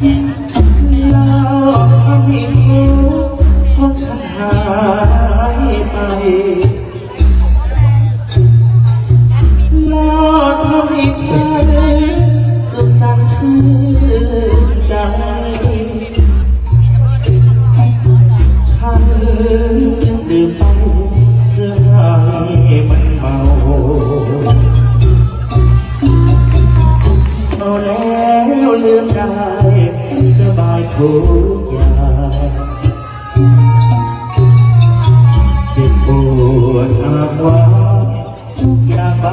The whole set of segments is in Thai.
เ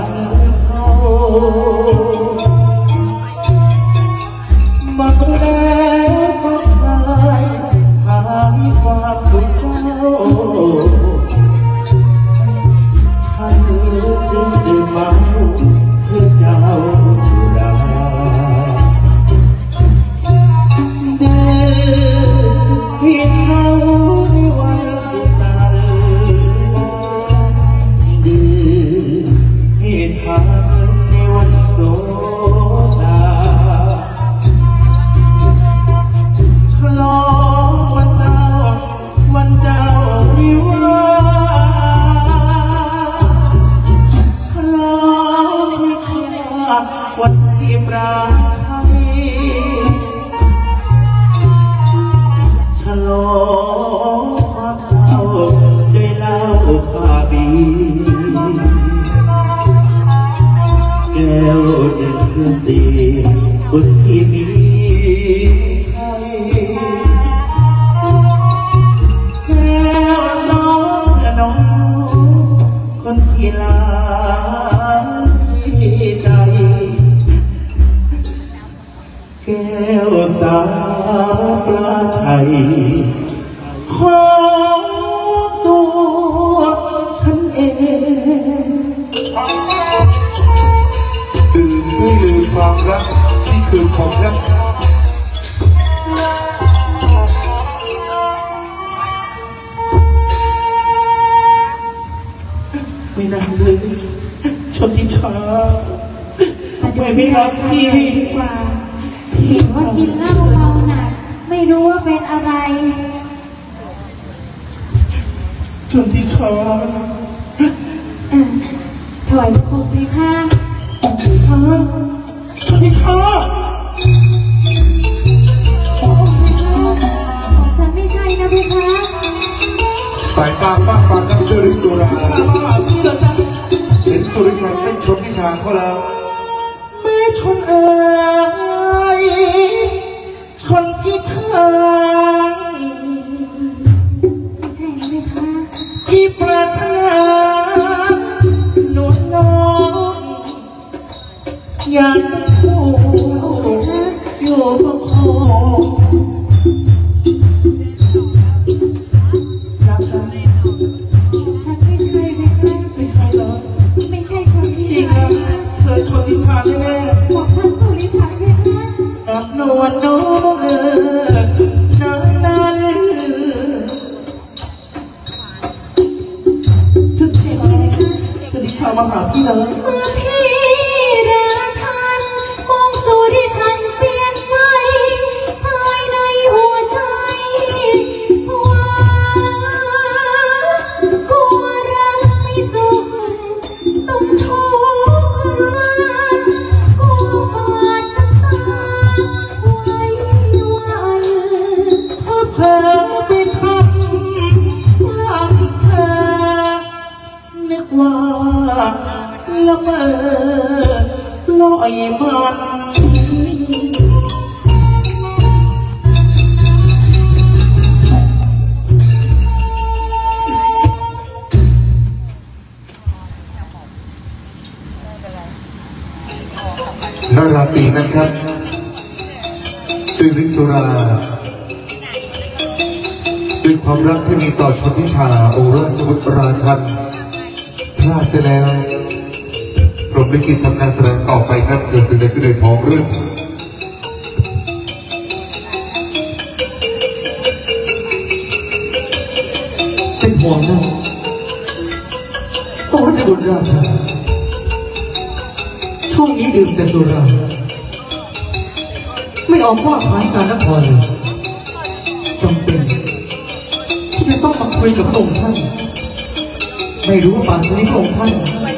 ก ยของตัวฉันเองดื่มเพื่อลืมความรักที่คืนของรักไม่นานเลยชนทิชาไม่ไม่รักพี่ดีกว่าเห็นว่ากินเหล้าเมาหนักไม่ รู้ว่าเป็นอะไรชนทิชาเอ่อถวายพระคมเพคะฮะชนทิชาพระองค์เพคะของฉันไม่ใช่นะเพคะสายตาฟ้าฟังกับเจอริสุรามาหาพี่เหรอจ๊ะเห็นสุริชันไม่ชนทิชาเขาแล้วแม่ชนเอ๋ยชนทิ ชาไม่ใช่นะเพคะพี่ปรารถนหนุนน้องอยากเป็นคู่อยู่บนคอรับนะฉันไม่ใช่เพคะไม่ใช่เหรอไม่ใช่ฉันที่จริงใช่นะเธอชนทิชาแน่บอกฉันสุริฉันเพคะๆกับนวลน้องามาหาพี่เลยเมื่อพี่รักฉันมองสุริฉันเปลี่ยนไปภายในหัวใจภาวะกลัวรักไม่สุขต้องทุกข์กลัวาดน้ำตาไว้วัน ถ้าเผลอไปทำรักเธอนึกว่า ละเมอลอยมันนาราตรีนั้นครับจริริสุราด้วยความรักที่มีต่อชนทิชาองค์ราชบุตรราชันพลาดเสียแล้ว พรมลิขิตทำการแสดงต่อไปครับเกิดสิ่งใดขึ้นในท้องเรื่องเป็นห่วงนะองค์ราชบุตรราชาช่วงนี้ดื่มแต่สุราไม่ออกว่าขายการนครเลยจำเป็นที่จะต้องมาคุยกับพระองค์ท่าน ไม่รู้ว่าป่านนี้พระองค์ท่าน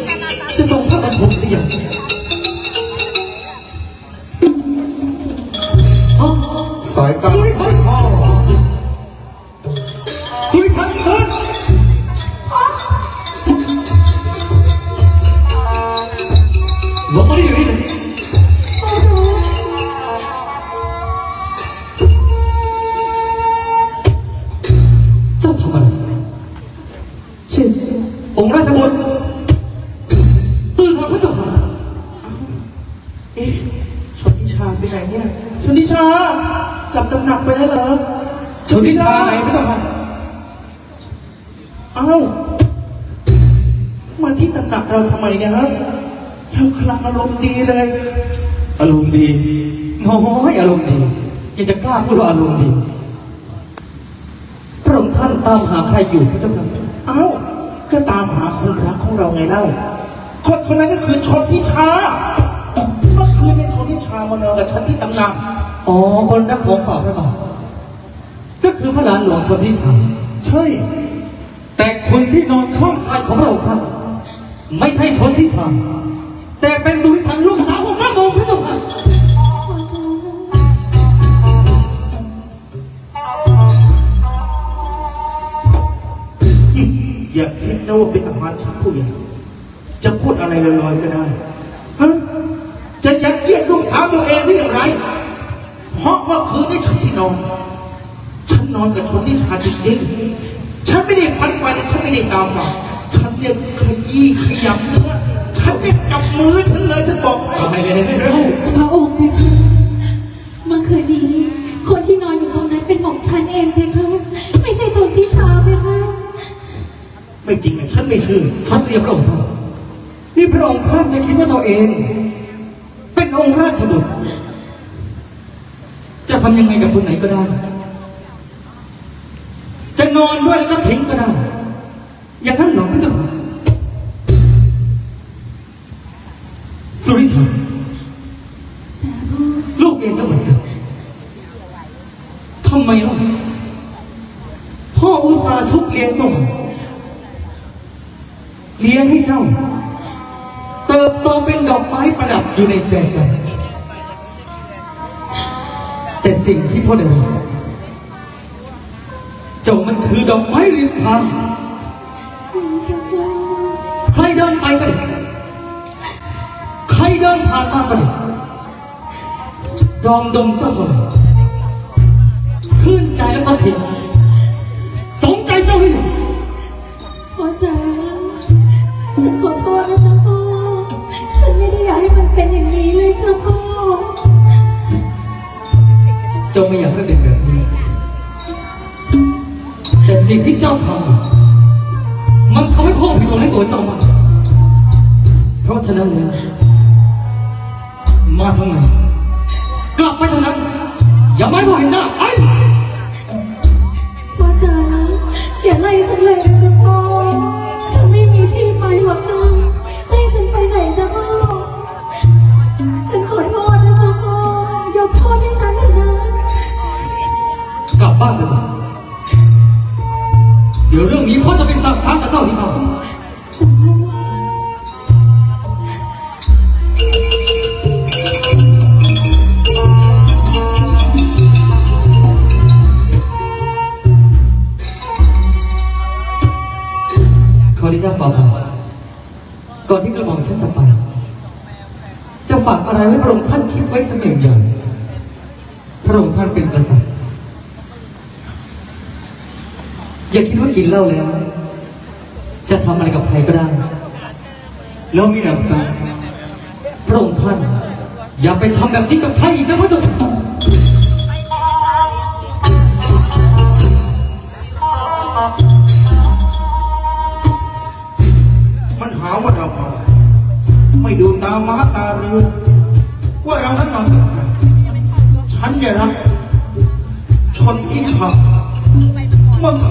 ทรงพระบรรทมหรือยังอ๋อสายตาไม่พ่อสุริพันธ์เอิญลงมาดิ เอ๊ะชนทิชาไปไหนเนี่ยชนทิชากลับตำหนักไปแล้วเหรอชนทิชาไหนพระเจ้าค่ะเอ้ามาที่ตำหนักเราทำไมเนี่ยฮะเรากำลังอารมณ์ดีเลย อารมณ์ดีน้อยอารมณ์ดียังจะกล้าพูดว่าอารมณ์ดีพระองค์ท่านตามหาใครอยู่พระเจ้าค่ะเอ้าก็ตามหาคนรักของเราไงเล่าคนคนนั้นก็คือชนทิชา เมื่อคืนเนี่ยชนทิชามานอนกับฉันที่ตำหนักอ๋อ คนรักของฝ่าพระบาทก็คือพระหลานหลวงชนทิชา ใช่ แต่คนที่นอนข้างกายของพระองค์ท่านไม่ใช่ชนทิชา แต่เป็นสุริสันลูกสาวของพระองค์พระเจ้าค่ะอย่าคิดนะว่าเป็นอภารชั้นผู้ใหญ่จะพูดอะไรลอยๆก็ได้ฮะ จะยัดเยียดลูกสาวตัวเองได้อย่างไร เพราะว่าคืนนี้ฉันที่นอน ฉันนอนกับชนทิชาจริงๆ ฉันไม่ได้ฝันไปฉันไม่ได้ตามฝันฉันเนี่ยขยี้ขยำเนื้อ ฉันเนี่ยจับมือฉันเลยฉันบอกให้เอาไปเลยเร็วพระองค์เพคะเมื่อคืนนี้คนที่นอนอยู่ตรงนั้นเป็นของฉันเองเพคะไม่ใช่ชนทิชาเพคะไม่จริงอะฉันไม่เชื่อฉันเรียกพระองค์ท่านนี่พระองค์ท่านจะคิดว่าตัวเอง องค์ราชบุตรจะทำยังไงกับคนไหนก็ได้ จะนอนด้วยแล้วก็ทิ้งก็ได้ อย่างนั้นหรอพระเจ้าค่ะสุริชันลูกเองก็เหมือนกันทำไมล่ะพ่ออุตส่าห์ชุบเลี้ยงเจ้าเลี้ยงให้เจ้า เติบโตเป็นดอกไม้ประดับอยู่ในใจกัน แต่สิ่งที่พ่อเดินเจ้ามันคือดอกไม้ริมทางใครเดินไปก็ได้ใครเดินผ่านมาก็ได้ดองดมเจ้าเท่านั้นชื่นใจแล้วก็ทิ้ง เป็นอย่างนี้เลยจ้ะพ่อ เจ้าไม่อยากให้เป็นแบบนี้ แต่สิ่งที่เจ้าทำมันทำให้พ่อผิดหวังในตัวเจ้ามากเพราะฉะนั้นแล้วมาทางไหนกลับไปเท่านั้น อย่าไม่พอเห็นหน้าไอ้พ่อจ๋าอย่าไล่ฉันเลยนะจ๊ะพ่อฉันไม่มีที่ไปหรอกจ้ะ บ้านไปก่อนเดี๋ยวเรื่องนี้พ่อจะไปสักถามกับเจ้าที่บ้าขอที่เจ้าฝากก่อนที่กระหม่อมฉันจะไป จะฝากอะไรไว้พระองค์ท่านคิดไว้สักอย่างอย่างพระองค์ท่านเป็นกษัตริย์ อย่าคิดว่ากินเหล้าแล้ว จะทำอะไรกับใครก็ได้ แล้วมีหนำซ้ำพระองค์ท่าน อย่าไปทำแบบนี้กับใครอีกนะพระเจ้า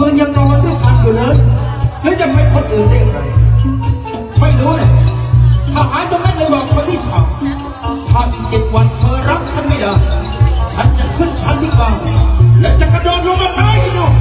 คืนยังนอนด้วยกันอยู่เลยแล้วจะไม่คนอื่นได้อะไงไม่รู้เลยทหารตรงนั้นเลยบอกคนที่สองถ้าอีกเจ็ดวันเธอรักฉันไม่ได้ฉันจะขึ้นชั้นที่บ้านและจะกระโดดลงมาตายที่นู่น